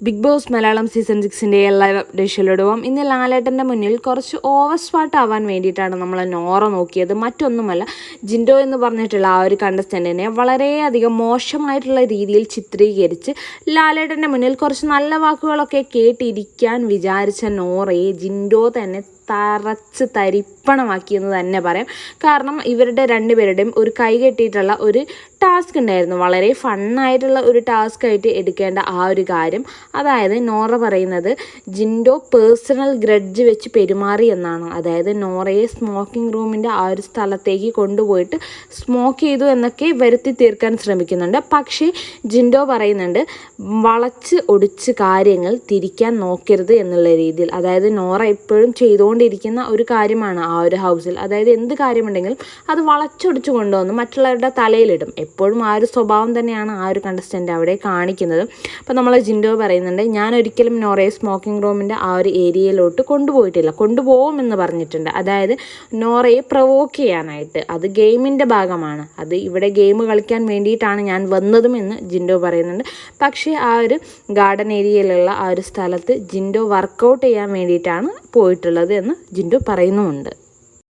Big boss Malayalam season സിക്സിന്റെ live അപ്ഡേഷനിലൂടെ പോകാം ഇന്ന് ലാലേട്ടന്റെ മുന്നിൽ കുറച്ച് ഓവർ സ്പാട്ട് ആവാൻ വേണ്ടിയിട്ടാണ് നമ്മൾ നോറ നോക്കിയത്. മറ്റൊന്നുമല്ല ജിൻഡോ എന്ന് പറഞ്ഞിട്ടുള്ള ആ ഒരു കണ്ടസ്റ്റന്റിനെ വളരെയധികം മോശമായിട്ടുള്ള രീതിയിൽ ചിത്രീകരിച്ച് ലാലേട്ടന്റെ മുന്നിൽ കുറച്ച് നല്ല വാക്കുകളൊക്കെ കേട്ടിരിക്കാൻ വിചാരിച്ച നോറയെ ജിൻഡോ തന്നെ തറച്ച് തരിപ്പണമാക്കിയെന്ന് തന്നെ പറയാം. കാരണം ഇവരുടെ രണ്ടുപേരുടെയും ഒരു കൈ കെട്ടിയിട്ടുള്ള ഒരു ടാസ്ക് ഉണ്ടായിരുന്നു. വളരെ ഫണ്ണായിട്ടുള്ള ഒരു ടാസ്ക് ആയിട്ട് എടുക്കേണ്ട ആ ഒരു കാര്യം. അതായത് നോറ പറയുന്നത് ജിൻഡോ പേഴ്സണൽ ഗ്രഡ്ജ് വെച്ച് പെരുമാറി എന്നാണ്. അതായത് നോറയെ സ്മോക്കിംഗ് റൂമിന്റെ ആ ഒരു സ്ഥലത്തേക്ക് കൊണ്ടുപോയിട്ട് സ്മോക്ക് ചെയ്തു എന്നൊക്കെ വരുത്തി തീർക്കാൻ ശ്രമിക്കുന്നുണ്ട്. പക്ഷേ ജിൻഡോ പറയുന്നുണ്ട് വളച്ച് ഒടിച്ച് കാര്യങ്ങൾ തിരിക്കാൻ നോക്കരുത് എന്നുള്ള രീതിയിൽ. അതായത് നോറ എപ്പോഴും ചെയ്തുകൊണ്ടിരിക്കുന്ന ഒരു കാര്യമാണ് ആ ഒരു ഹൗസിൽ. അതായത് എന്ത് കാര്യമുണ്ടെങ്കിലും അത് വളച്ചൊടിച്ചു കൊണ്ടുവന്ന് മറ്റുള്ളവരുടെ തലയിലിടും. എപ്പോഴും ആ ഒരു സ്വഭാവം തന്നെയാണ് ആ ഒരു കണ്ടസ്റ്റന്റ് അവിടെ കാണിക്കുന്നത്. അപ്പോൾ നമ്മൾ ജിൻഡോ പറയുന്നുണ്ട് ഞാൻ ഒരിക്കലും നോറയെ സ്മോക്കിംഗ് റൂമിന്റെ ആ ഒരു ഏരിയയിലോട്ട് കൊണ്ടുപോയിട്ടില്ല. കൊണ്ടുപോകുമെന്ന് പറഞ്ഞിട്ടുണ്ട്. അതായത് നോറയെ പ്രവോക്ക് ചെയ്യാനായിട്ട്. അത് ഗെയിമിന്റെ ഭാഗമാണ്. അത് ഇവിടെ ഗെയിം കളിക്കാൻ വേണ്ടിയിട്ടാണ് ഞാൻ വന്നതും എന്ന് ജിൻഡോ പറയുന്നുണ്ട്. പക്ഷേ ആ ഒരു ഗാർഡൻ ഏരിയയിലുള്ള ആ ഒരു സ്ഥലത്ത് ജിൻഡോ വർക്കൗട്ട് ചെയ്യാൻ വേണ്ടിയിട്ടാണ് പോയിട്ടുള്ളത് എന്ന് ജിൻഡോ പറയുന്നുമുണ്ട്.